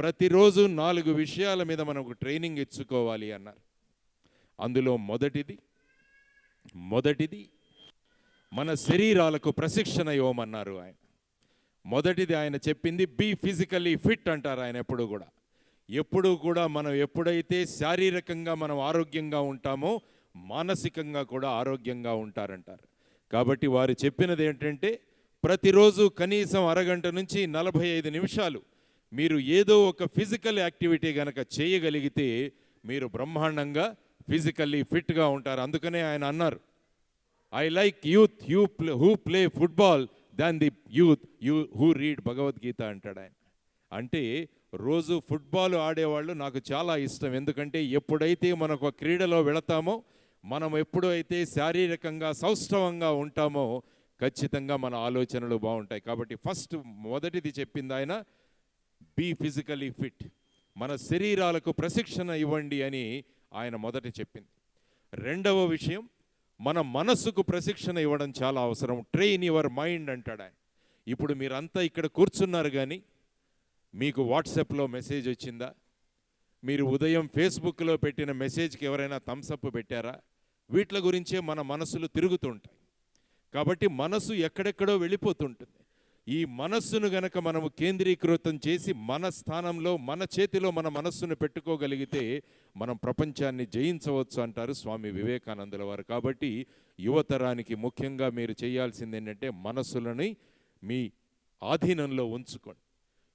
ప్రతిరోజు నాలుగు విషయాల మీద మనం ఒక ట్రైనింగ్ ఇచ్చుకోవాలి అన్నారు. అందులో మొదటిది మొదటిది మన శరీరాలకు ప్రశిక్షణ ఇవ్వమన్నారు ఆయన. మొదటిది ఆయన చెప్పింది బీ ఫిజికల్లీ ఫిట్ అంటారు ఆయన ఎప్పుడు కూడా. ఎప్పుడు కూడా మనం ఎప్పుడైతే శారీరకంగా మనం ఆరోగ్యంగా ఉంటామో మానసికంగా కూడా ఆరోగ్యంగా ఉంటారంటారు. కాబట్టి వారు చెప్పినది ఏంటంటే ప్రతిరోజు కనీసం అరగంట నుంచి నలభై ఐదు నిమిషాలు మీరు ఏదో ఒక ఫిజికల్ యాక్టివిటీ గనక చేయగలిగితే మీరు బ్రహ్మాండంగా ఫిజికల్లీ ఫిట్గా ఉంటారు. అందుకనే ఆయన అన్నారు I like youth you play who play football than the youth you who read Bhagavad Gita అంటాడు ఆయన. అంటే రోజు ఫుట్బాల్ ఆడేవాళ్ళు నాకు చాలా ఇష్టం. ఎందుకంటే ఎప్పుడైతే మనకు ఒక క్రీడలో వెళతామో మనం ఎప్పుడైతే శారీరకంగా సౌష్ఠవంగా ఉంటామో ఖచ్చితంగా మన ఆలోచనలు బాగుంటాయి. కాబట్టి ఫస్ట్ మొదటిది చెప్పింది ఆయన బీ ఫిజికలీ ఫిట్ మన శరీరాలకు ప్రశిక్షణ ఇవ్వండి అని ఆయన మొదట చెప్పింది. రెండవ విషయం మన మనస్సుకు ప్రశిక్షణ ఇవ్వడం చాలా అవసరం. ట్రైన్ యువర్ మైండ్ అంటాడు ఆయన. ఇప్పుడు మీరంతా ఇక్కడ కూర్చున్నారు కానీ మీకు వాట్సాప్లో మెసేజ్ వచ్చిందా? మీరు ఉదయం ఫేస్బుక్లో పెట్టిన మెసేజ్కి ఎవరైనా థమ్సప్ పెట్టారా? వీట్ల గురించే మన మనసులు తిరుగుతుంటాయి కాబట్టి మనసు ఎక్కడెక్కడో వెళ్ళిపోతుంటుంది ఈ మనస్సును గనక మనము కేంద్రీకృతం చేసి మన స్థానంలో మన చేతిలో మన మనస్సును పెట్టుకోగలిగితే మనం ప్రపంచాన్ని జయించవచ్చు అంటారు స్వామి వివేకానందుల వారు. కాబట్టి యువతరానికి ముఖ్యంగా మీరు చేయాల్సింది ఏంటంటే మనస్సులని మీ ఆధీనంలో ఉంచుకోండి.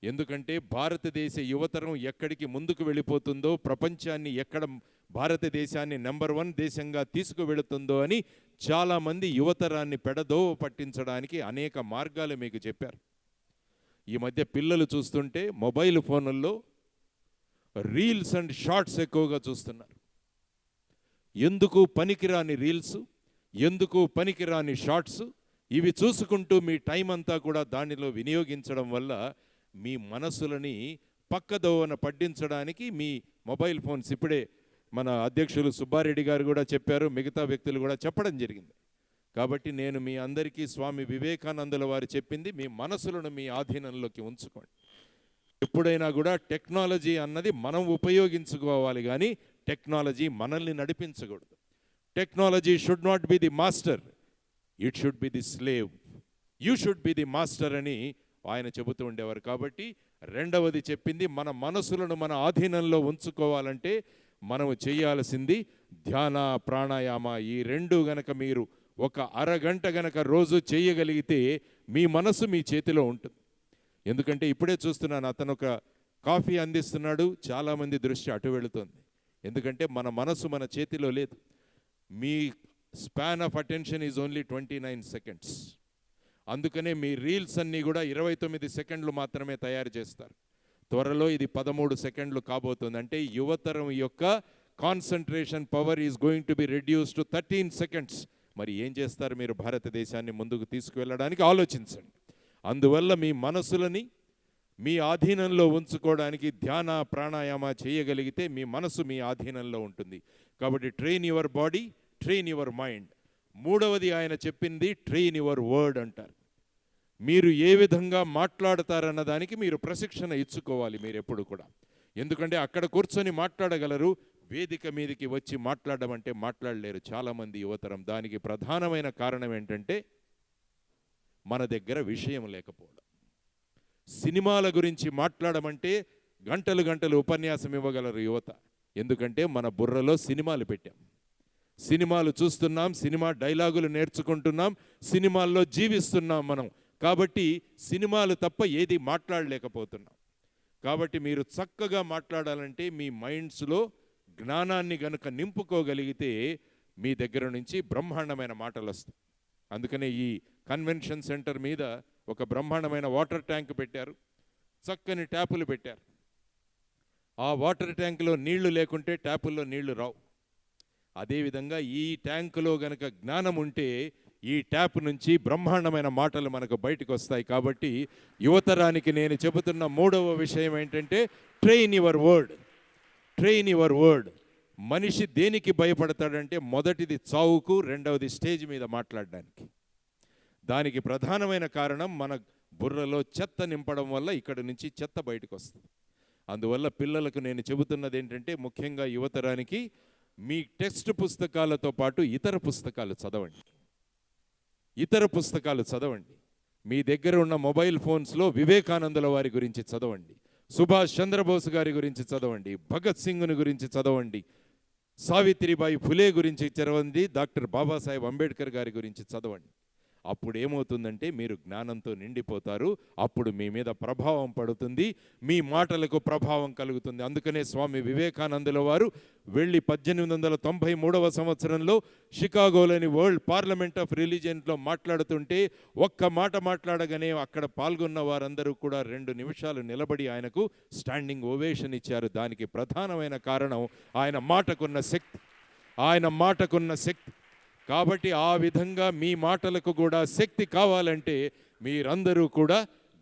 ఎందుకంటే భారతదేశ యువతరం ఎక్కడికి ముందుకు వెళ్ళిపోతుందో ప్రపంచాన్ని ఎక్కడ భారతదేశాన్ని నెంబర్ వన్ దేశంగా తీసుకువెళుతుందో అని చాలామంది యువతరాన్ని పెడదోవ పట్టించడానికి అనేక మార్గాలు మీకు చెప్పారు. ఈ మధ్య పిల్లలు చూస్తుంటే మొబైల్ ఫోన్లలో రీల్స్ అండ్ షార్ట్స్ ఎక్కువగా చూస్తున్నారు. ఎందుకు పనికిరాని రీల్స్? ఎందుకు పనికిరాని షార్ట్స్? ఇవి చూసుకుంటూ మీ టైం అంతా కూడా దానిలో వినియోగించడం వల్ల మీ మనసులని పక్కదోవన పడ్డించడానికి మీ మొబైల్ ఫోన్స్ ఇప్పుడే మన అధ్యక్షులు సుబ్బారెడ్డి గారు కూడా చెప్పారు మిగతా వ్యక్తులు కూడా చెప్పడం జరిగింది. కాబట్టి నేను మీ అందరికీ స్వామి వివేకానందుల వారు చెప్పింది మీ మనసులను మీ ఆధీనంలోకి ఉంచుకోండి. ఎప్పుడైనా కూడా టెక్నాలజీ అన్నది మనం ఉపయోగించుకోవాలి కానీ టెక్నాలజీ మనల్ని నడిపించకూడదు. Technology should not be the master it should be the slave. You should be the master అని ఆయన చెబుతూ ఉండేవారు. కాబట్టి రెండవది చెప్పింది మన మనసులను మన ఆధీనంలో ఉంచుకోవాలంటే మనము చేయాల్సింది ధ్యాన ప్రాణాయామ. ఈ రెండు గనక మీరు ఒక అరగంట గనక రోజు చేయగలిగితే మీ మనసు మీ చేతిలో ఉంటుంది. ఎందుకంటే ఇప్పుడే చూస్తున్నాను అతను ఒక కాఫీ అందిస్తున్నాడు చాలామంది దృష్టి అటు వెళుతుంది. ఎందుకంటే మన మనసు మన చేతిలో లేదు. మీ span of attention is only twenty nine seconds. అందుకనే మీ రీల్స్ అన్నీ కూడా ఇరవై తొమ్మిది సెకండ్లు మాత్రమే తయారు చేస్తారు. త్వరలో ఇది పదమూడు సెకండ్లు కాబోతుంది. అంటే యువతరం యొక్క concentration power is going to be reduce to thirteen seconds మరి ఏం చేస్తారు మీరు భారతదేశాన్ని ముందుకు తీసుకువెళ్ళడానికి? ఆలోచించండి. అందువల్ల మీ మనసులని మీ ఆధీనంలో ఉంచుకోవడానికి ధ్యాన ప్రాణాయామ చేయగలిగితే మీ మనసు మీ ఆధీనంలో ఉంటుంది. కాబట్టి train your body train your mind మూడవది ఆయన చెప్పింది ట్రైన్ యువర్ వర్డ్ అంటారు. మీరు ఏ విధంగా మాట్లాడతారన్న దానికి మీరు ప్రశిక్షణ ఇచ్చుకోవాలి మీరు ఎప్పుడు కూడా. ఎందుకంటే అక్కడ కూర్చొని మాట్లాడగలరు వేదిక మీదకి వచ్చి మాట్లాడడం అంటే మాట్లాడలేరు చాలామంది యువతరం. దానికి ప్రధానమైన కారణం ఏంటంటే మన దగ్గర విషయం లేకపోవడం. సినిమాల గురించి మాట్లాడమంటే గంటలు గంటలు ఉపన్యాసం ఇవ్వగలరు యువత. ఎందుకంటే మన బుర్రలో సినిమాలు పెట్టాం. సినిమాలు చూస్తున్నాం సినిమా డైలాగులు నేర్చుకుంటున్నాం సినిమాల్లో జీవిస్తున్నాం మనం. కాబట్టి సినిమాలు తప్ప ఏది మాట్లాడలేకపోతున్నాం. కాబట్టి మీరు చక్కగా మాట్లాడాలంటే మీ మైండ్స్లో జ్ఞానాన్ని గనుక నింపుకోగలిగితే మీ దగ్గర నుంచి బ్రహ్మాండమైన మాటలు వస్తాయి. అందుకనే ఈ కన్వెన్షన్ సెంటర్ మీద ఒక బ్రహ్మాండమైన వాటర్ ట్యాంక్ పెట్టారు. చక్కని ట్యాపులు పెట్టారు. ఆ వాటర్ ట్యాంకులో నీళ్ళు లేకుంటే ట్యాపుల్లో నీళ్ళు రావు. అదేవిధంగా ఈ ట్యాంకులో గనక జ్ఞానం ఉంటే ఈ ట్యాప్ నుంచి బ్రహ్మాండమైన మాటలు మనకు బయటకు వస్తాయి కాబట్టి యువతరానికి నేను చెబుతున్న మూడవ విషయం ఏంటంటే train your word train your word మనిషి దేనికి భయపడతాడంటే మొదటిది చావుకు రెండవది స్టేజ్ మీద మాట్లాడడానికి. దానికి ప్రధానమైన కారణం మన బుర్రలో చెత్త నింపడం వల్ల ఇక్కడి నుంచి చెత్త బయటకు వస్తుంది. అందువల్ల పిల్లలకు నేను చెబుతున్నది ఏంటంటే ముఖ్యంగా యువతరానికి మీ టెక్స్ట్ పుస్తకాలతో పాటు ఇతర పుస్తకాలు చదవండి. ఇతర పుస్తకాలు చదవండి. మీ దగ్గర ఉన్న మొబైల్ ఫోన్స్లో వివేకానందుల వారి గురించి చదవండి. సుభాష్ చంద్రబోస్ గారి గురించి చదవండి. భగత్ సింగ్ని గురించి చదవండి. సావిత్రిబాయి ఫులే గురించి చదవండి. డాక్టర్ బాబాసాహెబ్ అంబేద్కర్ గారి గురించి చదవండి. అప్పుడు ఏమవుతుందంటే మీరు జ్ఞానంతో నిండిపోతారు అప్పుడు మీ మీద ప్రభావం పడుతుంది మీ మాటలకు ప్రభావం కలుగుతుంది. అందుకనే స్వామి వివేకానందుల వారు వెళ్ళి పద్దెనిమిది వందల తొంభై మూడవ సంవత్సరంలో షికాగోలోని వరల్డ్ పార్లమెంట్ ఆఫ్ రిలీజియన్లో మాట్లాడుతుంటే ఒక్క మాట మాట్లాడగానే అక్కడ పాల్గొన్న వారందరూ కూడా రెండు నిమిషాలు నిలబడి ఆయనకు స్టాండింగ్ ఓవేషన్ ఇచ్చారు. దానికి ప్రధానమైన కారణం ఆయన మాటకున్న శక్తి. ఆయన మాటకున్న శక్తి. కాబట్టి ఆ విధంగా మీ మాటలకు కూడా శక్తి కావాలంటే మీరందరూ కూడా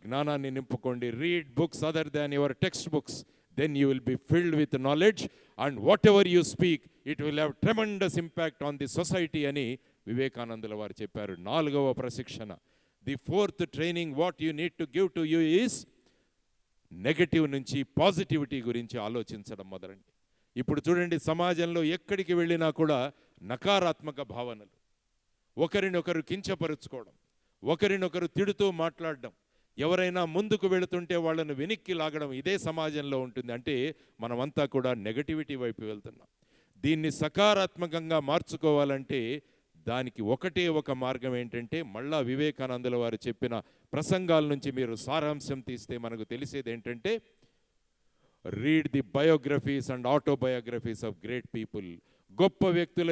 జ్ఞానాన్ని నింపుకోండి. Read books other than your text books then you will be filled with knowledge and whatever you speak it will have tremendous impact on the society అని వివేకానందుల వారు చెప్పారు. నాలుగవ ప్రశిక్షణ. The fourth training what you need to give to you is negative నుంచి positivity గురించి ఆలోచించడం మొదలండి. ఇప్పుడు చూడండి సమాజంలో ఎక్కడికి వెళ్ళినా కూడా నకారాత్మక భావనలు. ఒకరినొకరు కించపరుచుకోవడం ఒకరినొకరు తిడుతూ మాట్లాడడం ఎవరైనా ముందుకు వెళుతుంటే వాళ్ళను వెనక్కి లాగడం ఇదే సమాజంలో ఉంటుంది. అంటే మనమంతా కూడా నెగటివిటీ వైపు వెళ్తున్నాం. దీన్ని సకారాత్మకంగా మార్చుకోవాలంటే దానికి ఒకటే ఒక మార్గం ఏంటంటే మళ్ళా వివేకానందుల వారు చెప్పిన ప్రసంగాల నుంచి మీరు సారాంశం తీస్తే మనకు తెలిసేది ఏంటంటే read the biographies and autobiographies of great people గొప్ప వ్యక్తుల